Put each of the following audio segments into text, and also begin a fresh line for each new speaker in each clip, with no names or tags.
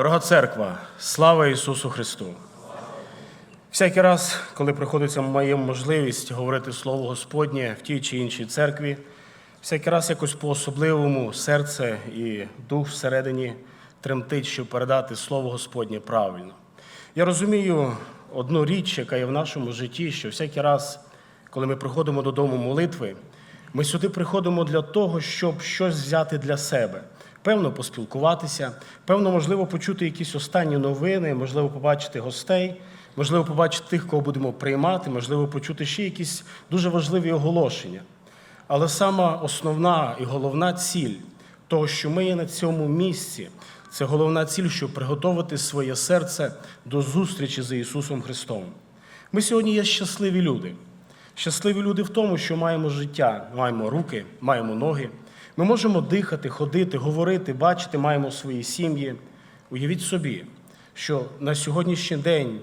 Дорога церква, слава Ісусу Христу! Всякий раз, коли приходиться моя можливість говорити Слово Господнє в тій чи іншій церкві, всякий раз якось по-особливому серце і дух всередині тремтить, щоб передати Слово Господнє правильно. Я розумію одну річ, яка є в нашому житті, що всякий раз, коли ми приходимо додому молитви, ми сюди приходимо для того, щоб щось взяти для себе. Певно, поспілкуватися, певно, можливо, почути якісь останні новини, можливо, побачити гостей, можливо, побачити тих, кого будемо приймати, можливо, почути ще якісь дуже важливі оголошення. Але сама основна і головна ціль того, що ми є на цьому місці, це головна ціль, щоб приготувати своє серце до зустрічі з Ісусом Христом. Ми сьогодні є щасливі люди. Щасливі люди в тому, що маємо життя, маємо руки, маємо ноги. Ми можемо дихати, ходити, говорити, бачити, маємо свої сім'ї. Уявіть собі, що на сьогоднішній день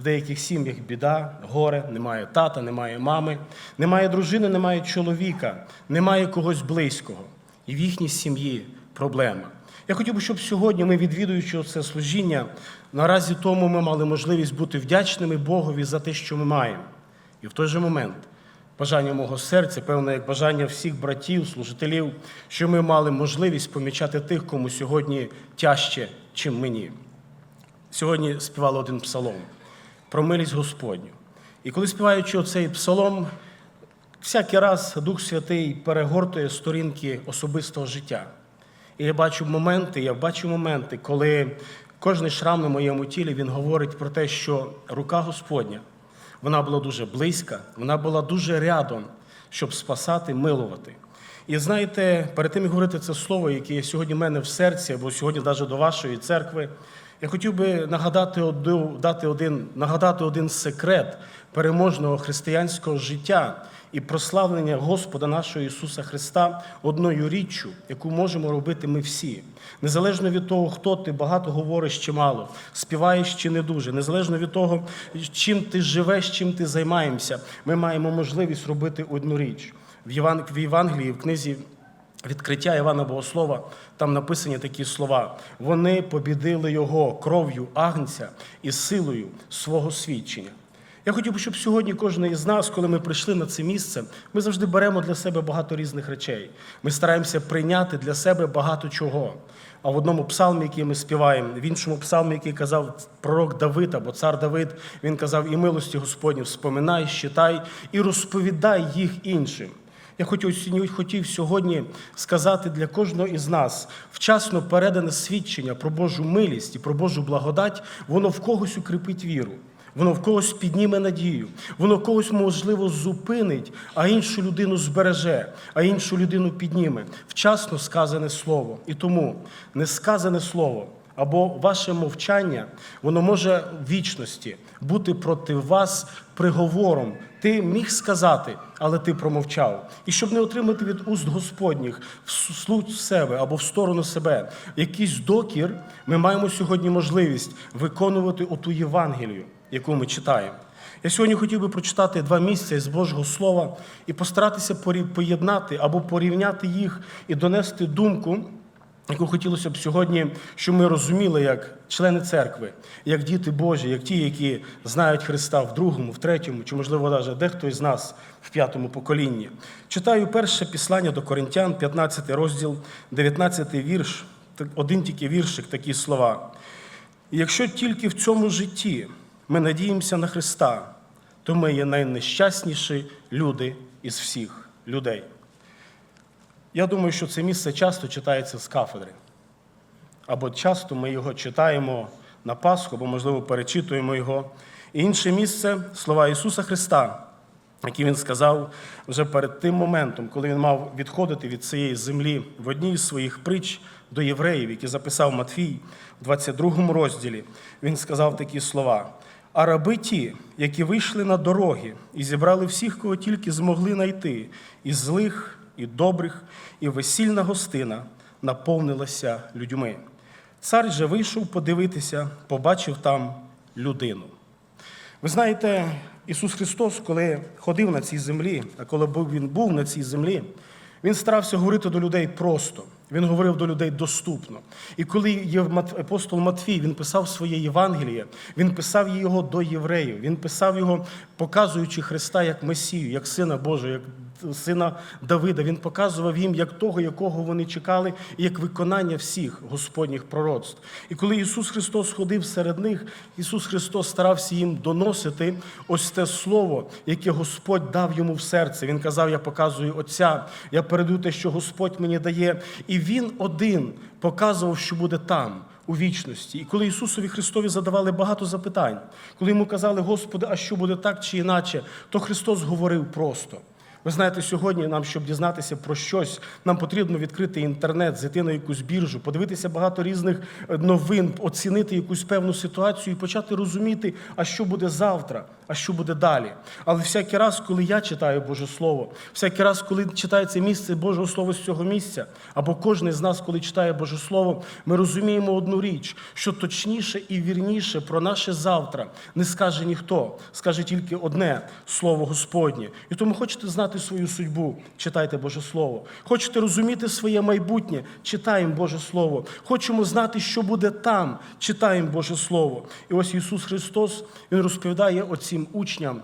в деяких сім'ях біда, горе, немає тата, немає мами, немає дружини, немає чоловіка, немає когось близького. І в їхній сім'ї проблема. Я хотів би, щоб сьогодні ми, відвідуючи це служіння, наразі тому ми мали можливість бути вдячними Богові за те, що ми маємо. І в той же момент бажання мого серця, певно, як бажання всіх братів, служителів, що ми мали можливість помічати тих, кому сьогодні тяжче, чим мені. Сьогодні співали один псалом про милість Господню. І коли співаючи оцей псалом, всякий раз Дух Святий перегортує сторінки особистого життя. І я бачу моменти, я бачу моменти, коли кожний шрам на моєму тілі він говорить про те, що рука Господня вона була дуже близька, вона була дуже рядом, щоб спасати, милувати. І знаєте, перед тим як говорити це слово, яке сьогодні в мене в серці, або сьогодні навіть до вашої церкви, я хотів би нагадати один, дати один, нагадати один секрет переможного християнського життя і прославлення Господа нашого Ісуса Христа одною річчю, яку можемо робити ми всі. Незалежно від того, хто ти багато говориш чи мало, співаєш чи не дуже, незалежно від того, чим ти живеш, чим ти займаєшся, ми маємо можливість робити одну річ. В Євангелії, в книзі Відкриття Івана Богослова, там написані такі слова. Вони побідили його кров'ю агнця і силою свого свідчення. Я хотів би, щоб сьогодні кожен із нас, коли ми прийшли на це місце, ми завжди беремо для себе багато різних речей. Ми стараємося прийняти для себе багато чого. А в одному псалмі, який ми співаємо, в іншому псалмі, який казав пророк Давид або цар Давид, він казав: і милості Господні, вспоминай, щитай і розповідай їх іншим. Я хотів, сьогодні- сказати для кожного із нас вчасно передане свідчення про Божу милість і про Божу благодать, воно в когось укріпить віру. Воно в когось підніме надію, воно когось, можливо, зупинить, а іншу людину збереже, а іншу людину підніме. Вчасно сказане слово. І тому несказане слово або ваше мовчання, воно може в вічності бути проти вас приговором. Ти міг сказати, але ти промовчав. І щоб не отримати від уст Господніх вслух себе або в сторону себе якийсь докір, ми маємо сьогодні можливість виконувати оту Євангелію, яку ми читаємо. Я сьогодні хотів би прочитати два місця з Божого Слова і постаратися поєднати або порівняти їх і донести думку, яку хотілося б сьогодні, щоб ми розуміли як члени церкви, як діти Божі, як ті, які знають Христа в другому, в третьому, чи, можливо, навіть дехто із нас в п'ятому поколінні. Читаю перше післання до Коринтян, 15 розділ, 19 вірш, один тільки віршик, такі слова. Якщо тільки в цьому житті ми надіємося на Христа, то ми є найнещасніші люди із всіх людей. Я думаю, що це місце часто читається з кафедри. Або часто ми його читаємо на Пасху, або, можливо, перечитуємо його. І інше місце слова Ісуса Христа, які Він сказав вже перед тим моментом, коли Він мав відходити від цієї землі в одній із своїх притч до євреїв, які записав Матфій в 22 розділі. Він сказав такі слова. А раби ті, які вийшли на дороги і зібрали всіх, кого тільки змогли знайти, і злих, і добрих, і весільна гостина наповнилася людьми. Цар же вийшов подивитися, побачив там людину. Ви знаєте, Ісус Христос, коли ходив на цій землі, а коли Він був на цій землі, Він старався говорити до людей просто. Він говорив до людей доступно. І коли є апостол Матвій, він писав своє Євангеліє, він писав його до євреїв, він писав його, показуючи Христа як Месію, як Сина Божого, як сина Давида. Він показував їм як того, якого вони чекали, і як виконання всіх Господніх пророцтв. І коли Ісус Христос ходив серед них, Ісус Христос старався їм доносити ось те слово, яке Господь дав йому в серце. Він казав: Я показую Отця, я передаю те, що Господь мені дає. І Він один показував, що буде там. У вічності. І коли Ісусові Христові задавали багато запитань, коли йому казали, Господи, а що буде так чи іначе, то Христос говорив просто. Ви знаєте, сьогодні нам, щоб дізнатися про щось, нам потрібно відкрити інтернет, зайти на якусь біржу, подивитися багато різних е, новин, оцінити якусь певну ситуацію і почати розуміти, а що буде завтра, а що буде далі. Але всякий раз, коли я читаю Боже Слово, всякий раз, коли читається місце Божого Слова з цього місця, або кожен з нас, коли читає Боже Слово, ми розуміємо одну річ, що точніше і вірніше про наше завтра не скаже ніхто, скаже тільки одне слово Господнє. І тому хочете знати свою судьбу, читайте Боже Слово. Хочете розуміти своє майбутнє, читаємо Боже Слово. Хочемо знати, що буде там, читаємо Боже Слово. І ось Ісус Христос Він розповідає оцім учням.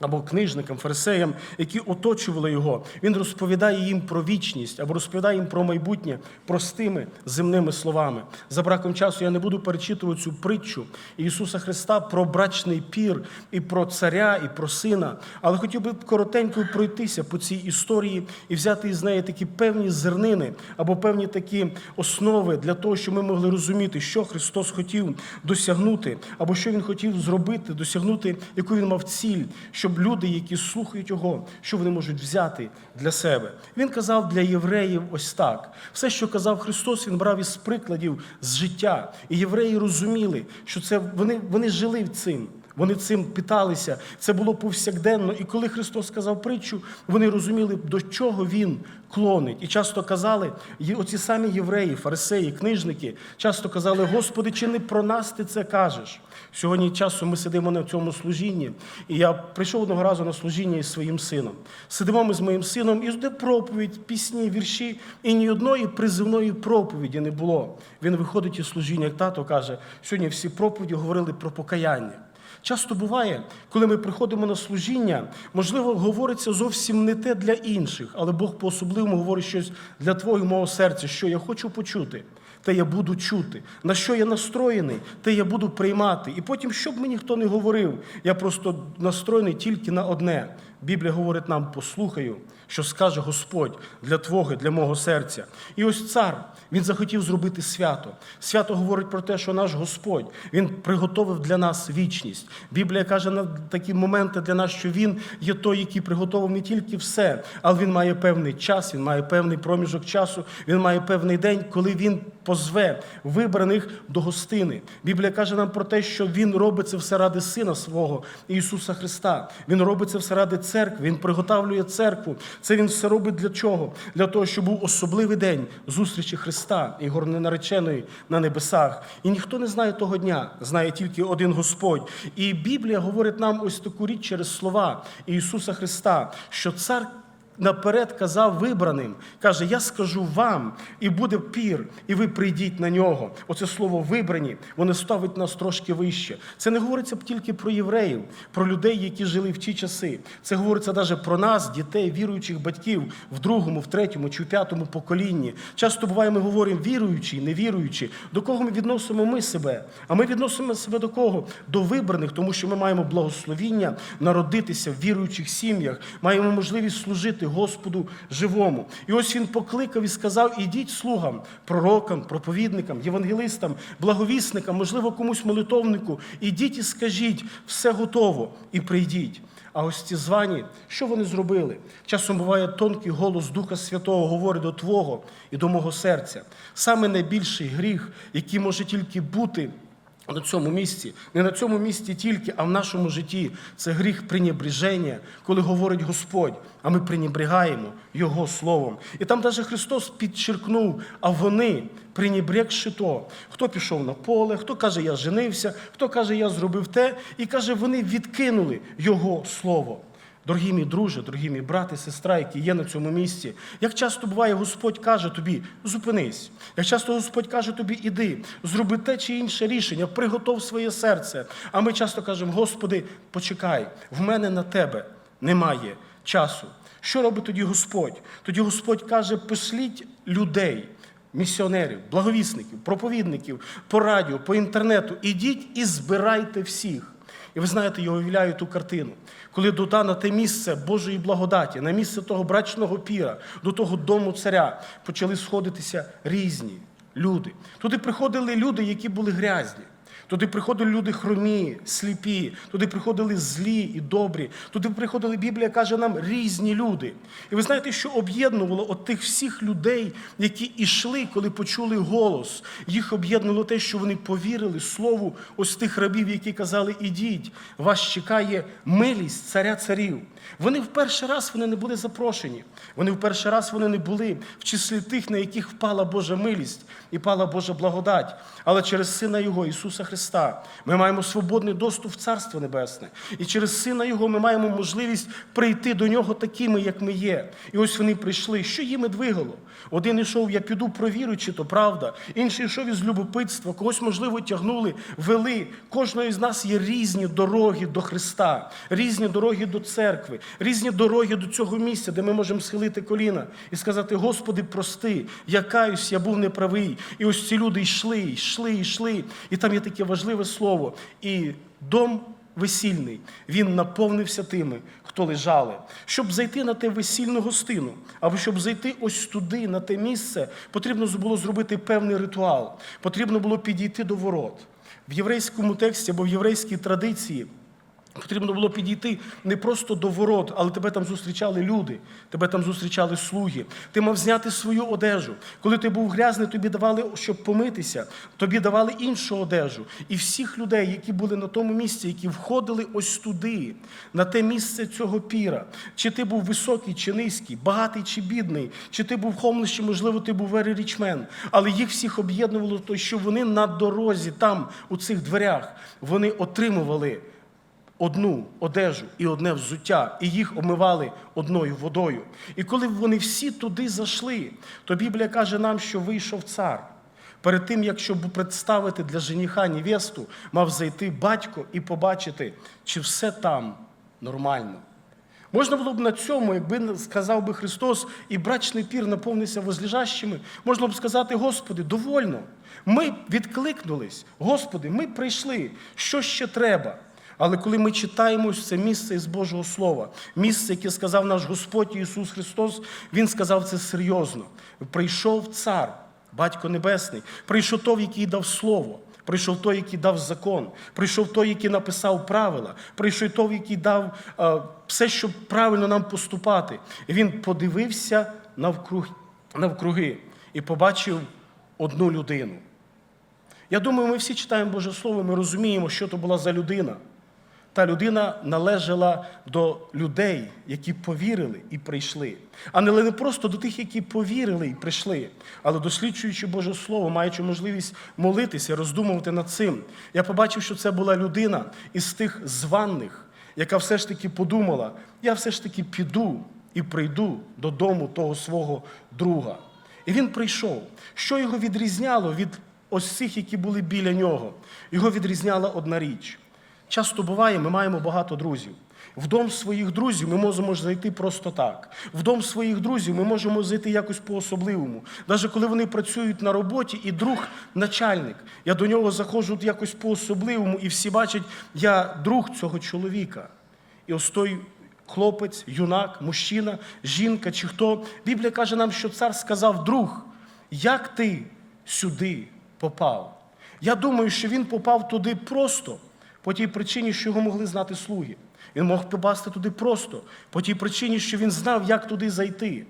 Або книжникам, фарисеям, які оточували його, він розповідає їм про вічність або розповідає їм про майбутнє простими земними словами. За браком часу я не буду перечитувати цю притчу Ісуса Христа про брачний пір і про царя, і про сина. Але хотів би коротенько пройтися по цій історії і взяти із неї такі певні зернини або певні такі основи для того, щоб ми могли розуміти, що Христос хотів досягнути, або що Він хотів зробити, досягнути, яку він мав ціль, щоб люди, які слухають його, що вони можуть взяти для себе. Він казав для євреїв ось так: все, що казав Христос, він брав із прикладів з життя. І євреї розуміли, що це вони, вони жили цим. Вони цим питалися, це було повсякденно. І коли Христос сказав притчу, вони розуміли, до чого Він клонить. І часто казали, оці самі євреї, фарисеї, книжники, часто казали: Господи, чи не про нас ти це кажеш? Сьогодні часом ми сидимо на цьому служінні, і я прийшов одного разу на служіння із своїм сином. Сидимо ми з моїм сином, і де проповідь, пісні, вірші, і ні одної призивної проповіді не було. Він виходить із служіння, як тато каже, сьогодні всі проповіді говорили про покаяння. Часто буває, коли ми приходимо на служіння, можливо, говориться зовсім не те для інших, але Бог по-особливому говорить щось для твого і мого серця, що я хочу почути, те я буду чути. На що я настроєний, те я буду приймати. І потім, що б мені хто не говорив, я просто настроєний тільки на одне. Біблія говорить нам: послухаю, що скаже Господь для твого, для мого серця. І ось цар, він захотів зробити свято. Свято говорить про те, що наш Господь він приготовив для нас вічність. Біблія каже на такі моменти для нас, що він є той, який приготовив не тільки все, але він має певний час, він має певний проміжок часу, він має певний день, коли він позве вибраних до гостини. Біблія каже нам про те, що він робить це все ради Сина свого Ісуса Христа. Він робить це все ради церкви, він приготовлює церкву. Це він все робить для чого? Для того, щоб був особливий день зустрічі Христа і горненареченої нареченої на небесах. І ніхто не знає того дня, знає тільки один Господь. І Біблія говорить нам ось таку річ через слова Ісуса Христа, що цар. Наперед казав вибраним, каже: Я скажу вам, і буде пір, і ви прийдіть на нього. Оце слово вибрані, воно ставить нас трошки вище. Це не говориться тільки про євреїв, про людей, які жили в ті часи. Це говориться навіть про нас, дітей, віруючих батьків в другому, в третьому чи в п'ятому поколінні. Часто буває, ми говоримо віруючі, невіруючі. До кого ми відносимо ми себе? А ми відносимо себе до кого? До вибраних, тому що ми маємо благословіння народитися в віруючих сім'ях, маємо можливість служити. Господу живому. І ось він покликав і сказав: ідіть слугам, пророкам, проповідникам, євангелистам, благовісникам, можливо, комусь молитовнику. Ідіть і скажіть, все готово, і прийдіть. А ось ці звані, що вони зробили? Часом буває тонкий голос Духа Святого говорить до Твого і до мого серця. Саме найбільший гріх, який може тільки бути. На цьому місці, не на цьому місці тільки, а в нашому житті це гріх пренебреження, коли говорить Господь, а ми пренебрігаємо Його Словом. І там навіть Христос підчеркнув, а вони, пренебрегши то, хто пішов на поле, хто каже, я женився, хто каже, я зробив те, і каже, вони відкинули Його Слово. Дорогі мій друже, дорогі мій брат і сестра, які є на цьому місці, як часто буває, Господь каже тобі, зупинись. Як часто Господь каже тобі, іди, зроби те чи інше рішення, приготов своє серце. А ми часто кажемо, Господи, почекай, в мене на тебе немає часу. Що робить тоді Господь? Тоді Господь каже, пошліть людей, місіонерів, благовісників, проповідників по радіо, по інтернету. Ідіть і збирайте всіх. І ви знаєте, я уявляю ту картину, коли до на те місце Божої благодаті, на місце того брачного піра, до того дому царя почали сходитися різні люди. Туди приходили люди, які були грязні. Туди приходили люди хромі, сліпі, туди приходили злі і добрі. Туди приходили, Біблія каже нам, різні люди. І ви знаєте, що об'єднувало от тих всіх людей, які ішли, коли почули голос. Їх об'єднувало те, що вони повірили слову ось тих рабів, які казали: ідіть, вас чекає милість царя царів. Вони в перший раз вони не були запрошені. Вони в перший раз вони не були в числі тих, на яких впала Божа милість і пала Божа благодать. Але через Сина Його, Ісуса Христа, ми маємо свободний доступ в Царство Небесне. І через Сина Його ми маємо можливість прийти до Нього такими, як ми є. І ось вони прийшли. Що їм двигало? Один ішов, я піду провірю, чи то правда. Інший йшов із любопитства, когось, можливо, тягнули, вели. Кожного із нас є різні дороги до Христа, різні дороги до церкви, різні дороги до цього місця, де ми можемо схилити коліна і сказати: Господи, прости, я каюсь, я був неправий. І ось ці люди йшли, йшли, йшли. І там є таке важливе слово. І дом весільний, він наповнився тими, хто лежали. Щоб зайти на те весільну гостину, або щоб зайти ось туди, на те місце, потрібно було зробити певний ритуал. Потрібно було підійти до ворот. В єврейському тексті або в єврейській традиції. Потрібно було підійти не просто до ворот, але тебе там зустрічали люди, тебе там зустрічали слуги. Ти мав зняти свою одежу. Коли ти був грязний, тобі давали, щоб помитися, тобі давали іншу одежу. І всіх людей, які були на тому місці, які входили ось туди, на те місце цього піра, чи ти був високий, чи низький, багатий чи бідний, чи ти був хомлес, чи, можливо, ти був man. Але їх всіх об'єднувало то, що вони на дорозі, там, у цих дверях, вони отримували одну одежу і одне взуття, і їх омивали одною водою. І коли вони всі туди зайшли, то Біблія каже нам, що вийшов цар. Перед тим, як щоб представити для жениха невесту, мав зайти батько і побачити, чи все там нормально. Можна було б на цьому, якби сказав би Христос, і брачний пір наповнився возлежащими, можна б сказати, Господи, довольно. Ми відкликнулись, Господи, ми прийшли. Що ще треба? Але коли ми читаємо це місце із Божого Слова, місце, яке сказав наш Господь Ісус Христос, Він сказав це серйозно. Прийшов цар, Батько Небесний, прийшов той, який дав Слово. Прийшов той, який дав закон, прийшов той, який написав правила, прийшов той, який дав е, все, щоб правильно нам поступати. І він подивився навкруг, навкруги і побачив одну людину. Я думаю, ми всі читаємо Боже Слово, ми розуміємо, що то була за людина. Та людина належала до людей, які повірили і прийшли. А не просто до тих, які повірили і прийшли, але досліджуючи Боже Слово, маючи можливість молитися, роздумувати над цим. Я побачив, що це була людина із тих званих, яка все ж таки подумала: я все ж таки піду і прийду додому того свого друга. І він прийшов. Що його відрізняло від ось цих, які були біля нього? Його відрізняла одна річ. Часто буває, ми маємо багато друзів. В дом своїх друзів ми можемо зайти просто так. В дом своїх друзів ми можемо зайти якось по-особливому. Навіть коли вони працюють на роботі, і друг начальник, я до нього заходжу якось по-особливому, і всі бачать, я друг цього чоловіка. І ось той хлопець, юнак, мужчина, жінка чи хто. Біблія каже нам, що цар сказав, друг, як ти сюди попав? Я думаю, що він попав туди просто по тій причині, що його могли знати слуги. Він мог попасти туди просто, по тій причині, що він знав, як туди зайти.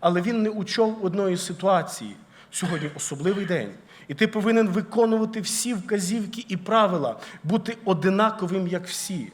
Але він не учов одної ситуації. Сьогодні особливий день. І ти повинен виконувати всі вказівки і правила, бути одинаковим, як всі.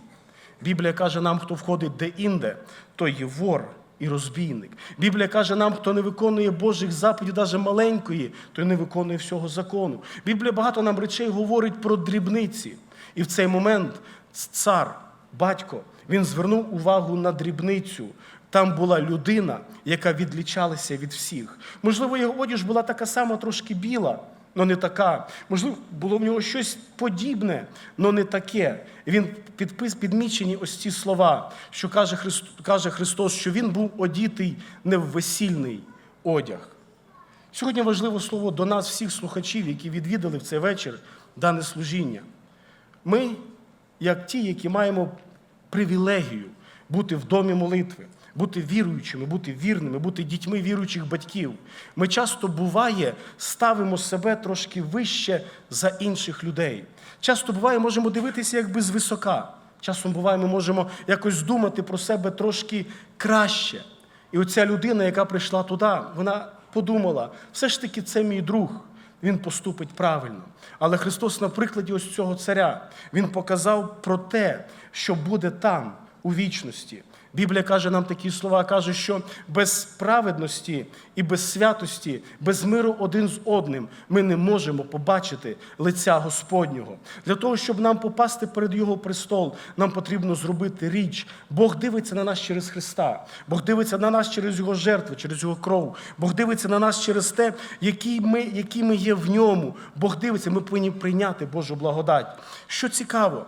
Біблія каже нам, хто входить де-інде, той є вор і розбійник. Біблія каже нам, хто не виконує Божих заповідей, навіть маленької, той не виконує всього закону. Біблія багато нам речей говорить про дрібниці. І в цей момент цар, батько, Він звернув увагу на дрібницю. Там була людина, яка відлічалася від всіх. Можливо, його одіж була така сама, трошки біла, але не така. Можливо, було в нього щось подібне, але не таке. Він підпис, підмічені ось ці слова, що каже Христос, каже Христос, що він був одітий не в весільний одяг. Сьогодні важливе слово до нас, всіх слухачів, які відвідали в цей вечір дане служіння. Ми, як ті, які маємо привілегію бути в домі молитви, бути віруючими, бути вірними, бути дітьми віруючих батьків, ми часто буває ставимо себе трошки вище за інших людей. Часто буває, можемо дивитися якби звисока. Часом буває, ми можемо якось думати про себе трошки краще. І оця людина, яка прийшла туди, вона подумала, все ж таки це мій друг, він поступить правильно. Але Христос на прикладі ось цього царя, Він показав про те, що буде там, у вічності. Біблія каже нам такі слова, каже, що без праведності і без святості, без миру один з одним ми не можемо побачити лиця Господнього. Для того, щоб нам попасти перед Його престол, нам потрібно зробити річ. Бог дивиться на нас через Христа, Бог дивиться на нас через Його жертву, через Його кров. Бог дивиться на нас через те, які ми, які ми є в ньому. Бог дивиться, ми повинні прийняти Божу благодать. Що цікаво,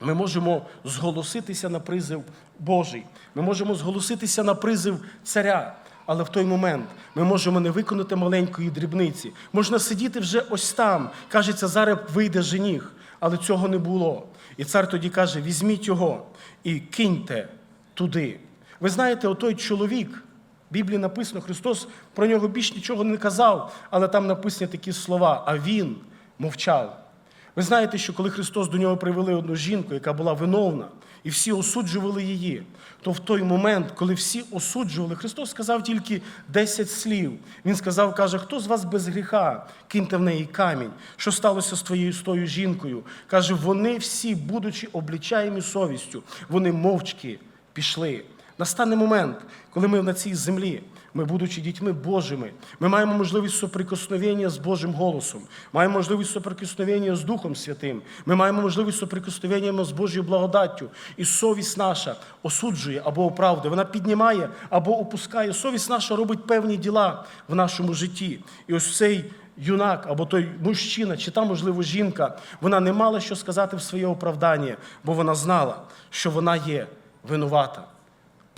ми можемо зголоситися на призив Божий. Ми можемо зголоситися на призив царя. Але в той момент ми можемо не виконати маленької дрібниці. Можна сидіти вже ось там. Кажеться, зараз вийде жених, але цього не було. І цар тоді каже: візьміть його і киньте туди. Ви знаєте, отой чоловік, в Біблії написано, Христос про нього більш нічого не казав, але там написані такі слова, а він мовчав. Ви знаєте, що коли Христос до нього привели одну жінку, яка була виновна, і всі осуджували її, то в той момент, коли всі осуджували, Христос сказав тільки 10 слів. Він сказав, каже, хто з вас без гріха, киньте в неї камінь. Що сталося з твоєю з тою жінкою? Каже, вони всі, будучи облічаємі совістю, вони мовчки пішли. Настане момент, коли ми на цій землі, ми, будучи дітьми Божими, ми маємо можливість соприкосновення з Божим голосом, маємо можливість соприкосновення з Духом Святим, ми маємо можливість соприкосновення з Божою благодаттю. І совість наша осуджує або оправдує, вона піднімає або опускає. Совість наша робить певні діла в нашому житті. І ось цей юнак або той мужчина, чи та, можливо, жінка, вона не мала що сказати в своє оправдання, бо вона знала, що вона є винувата.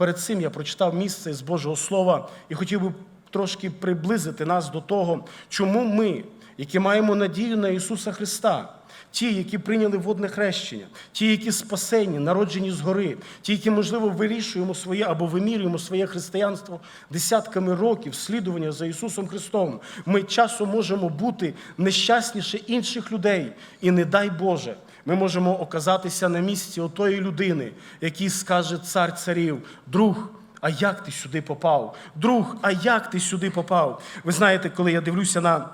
Перед цим я прочитав місце з Божого Слова і хотів би трошки приблизити нас до того, чому ми, які маємо надію на Ісуса Христа, ті, які прийняли водне хрещення, ті, які спасені, народжені згори, ті, які, можливо, вирішуємо своє або вимірюємо своє християнство десятками років слідування за Ісусом Христом, ми часом можемо бути нещасніше інших людей. І не дай Боже, ми можемо оказатися на місці отої людини, який скаже цар царів, друг. А як ти сюди попав? Друг, а як ти сюди попав? Ви знаєте, коли я дивлюся на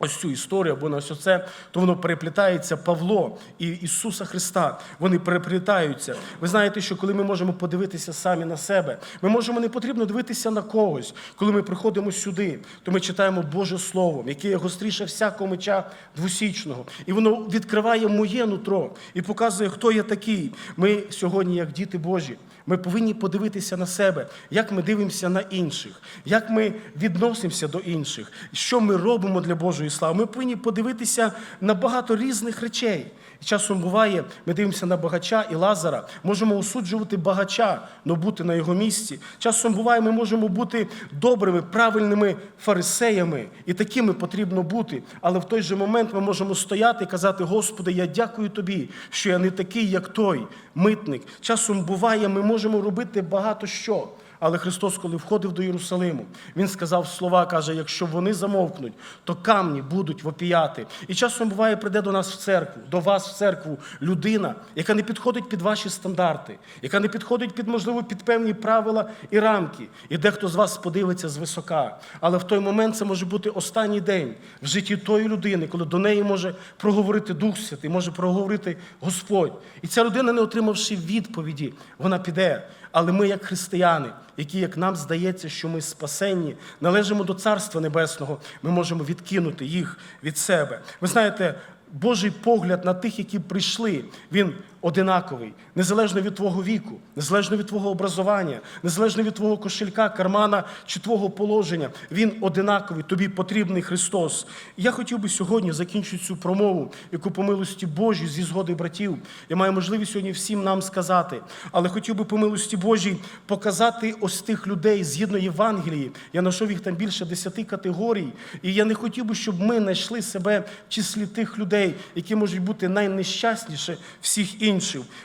ось цю історію або на ось це, то воно переплітається Павло і Ісуса Христа. Вони переплітаються. Ви знаєте, що коли ми можемо подивитися самі на себе, ми можемо не потрібно дивитися на когось. Коли ми приходимо сюди, то ми читаємо Боже Слово, яке є гостріше всякого меча двосічного. І воно відкриває моє нутро і показує, хто я такий. Ми сьогодні, як діти Божі. Ми повинні подивитися на себе, як ми дивимося на інших, як ми відносимося до інших, що ми робимо для Божої слави. Ми повинні подивитися на багато різних речей. І часом буває, ми дивимося на багача і Лазара, можемо осуджувати багача, але бути на його місці. Часом буває, ми можемо бути добрими, правильними фарисеями, і такими потрібно бути. Але в той же момент ми можемо стояти і казати: Господи, я дякую Тобі, що я не такий, як той митник. Часом буває, ми можемо робити багато що. Але Христос, коли входив до Єрусалиму, Він сказав слова, каже: якщо вони замовкнуть, то камні будуть вопіяти. І часом буває, прийде до нас в церкву, до вас в церкву людина, яка не підходить під ваші стандарти, яка не підходить під, можливо, під певні правила і рамки. І дехто з вас подивиться звисока. Але в той момент це може бути останній день в житті тої людини, коли до неї може проговорити Дух Святий, може проговорити Господь. І ця людина, не отримавши відповіді, вона піде. Але ми, як християни, які, як нам здається, що ми спасенні, належимо до Царства Небесного, ми можемо відкинути їх від себе. Ви знаєте, Божий погляд на тих, які прийшли, він одинаковий, незалежно від твого віку, незалежно від твого образування, незалежно від твого кошелька, кармана чи твого положення. Він одинаковий, тобі потрібний Христос. І я хотів би сьогодні закінчити цю промову, яку по милості Божій зі згоди братів. Я маю можливість сьогодні всім нам сказати, але хотів би по милості Божій показати ось тих людей згідно Євангелії. Я знайшов їх там більше десяти категорій, і я не хотів би, щоб ми знайшли себе в числі тих людей, які можуть бути найнещасніше всіх інших.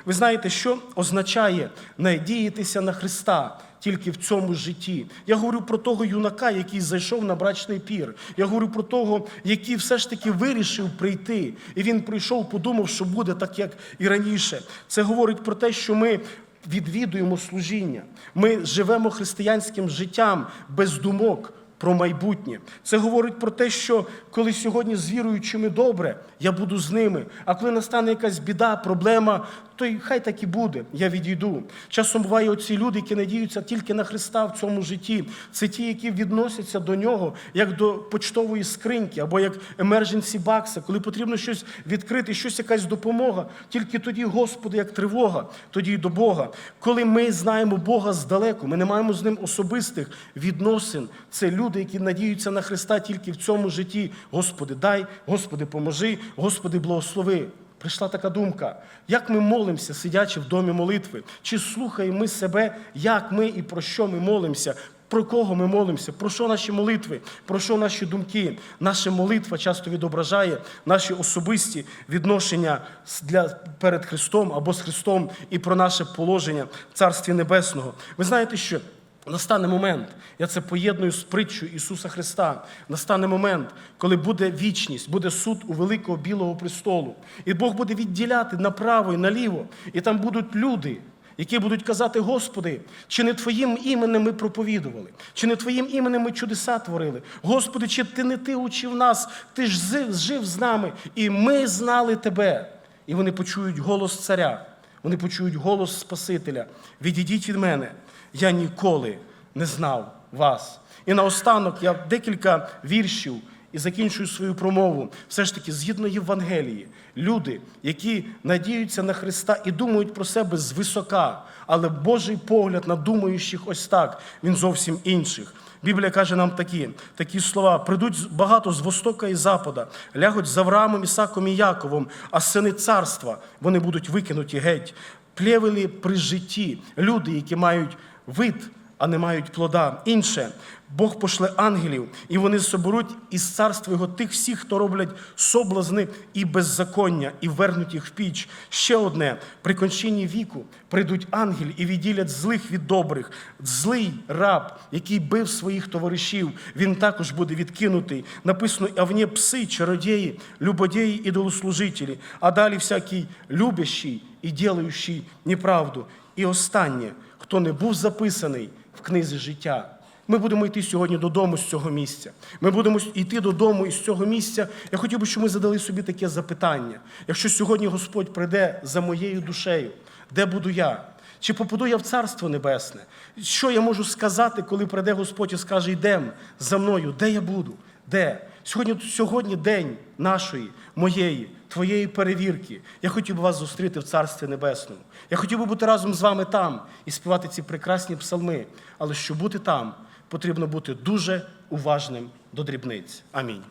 Ви знаєте, що означає надіятися на Христа? Тільки в цьому житті. Я говорю про того юнака, який зайшов на брачний пір. Я говорю про того, який все ж таки вирішив прийти. І він прийшов, подумав, що буде так, як і раніше. Це говорить про те, що ми відвідуємо служіння. Ми живемо християнським життям без думок. Про майбутнє. Це говорить про те, що коли сьогодні з віруючими добре, я буду з ними. А коли настане якась біда, проблема, то й хай так і буде, я відійду. Часом буває оці люди, які надіються тільки на Христа в цьому житті. Це ті, які відносяться до нього як до почтової скриньки або як emergency бакса, коли потрібно щось відкрити, щось якась допомога. Тільки тоді, Господи, як тривога, тоді й до Бога. Коли ми знаємо Бога здалеку, ми не маємо з ним особистих відносин. Це люди, які надіються на Христа тільки в цьому житті. Господи, дай, Господи, поможи, Господи, благослови. Прийшла така думка, як ми молимося, сидячи в домі молитви, чи слухаємо ми себе, як ми і про що ми молимося, про кого ми молимося, про що наші молитви, про що наші думки. Наша молитва часто відображає наші особисті відношення для, перед Христом або з Христом і про наше положення в Царстві Небесного. Ви знаєте, що Настане момент, я це поєдную з притчою Ісуса Христа. Настане момент, коли буде вічність, буде суд у великого білого престолу. І Бог буде відділяти направо і наліво. І там будуть люди, які будуть казати: Господи, чи не Твоїм іменем ми проповідували, чи не Твоїм іменем ми чудеса творили? Господи, чи ти не ти учив нас, ти ж жив з нами, і ми знали Тебе. І вони почують голос царя, вони почують голос Спасителя. Відійдіть від мене я ніколи не знав вас. І наостанок я декілька віршів і закінчую свою промову. Все ж таки, згідно Євангелії, люди, які надіються на Христа і думають про себе звисока, але Божий погляд на думаючих ось так, він зовсім інших. Біблія каже нам такі, такі слова: прийдуть багато з востока і запада, лягуть з Авраамом, Ісаком і Яковом, а сини царства вони будуть викинуті геть. Плєвели при житті люди, які мають вид, а не мають плода. Інше, Бог пошле ангелів, і вони соберуть із царства його тих всіх, хто роблять соблазни і беззаконня, і вернуть їх в піч. Ще одне: при кончині віку прийдуть ангелі і відділять злих від добрих. Злий раб, який бив своїх товаришів, він також буде відкинутий. Написано, а вні пси, чародії, любодії, ідолослужителі, а далі всякий любящий і ділаючий неправду. І останнє, хто не був записаний в книзі життя. Ми будемо йти сьогодні додому з цього місця. Ми будемо йти додому із цього місця. Я хотів би, щоб ми задали собі таке запитання. Якщо сьогодні Господь прийде за моєю душею, де буду я? Чи попаду я в Царство Небесне? Що я можу сказати, коли прийде Господь і скаже, йдем за мною, де я буду? Де? Сьогодні, сьогодні день нашої, моєї, твоєї перевірки. Я хотів би вас зустріти в Царстві Небесному. Я хотів би бути разом з вами там і співати ці прекрасні псалми. Але щоб бути там, потрібно бути дуже уважним до дрібниць. Амінь.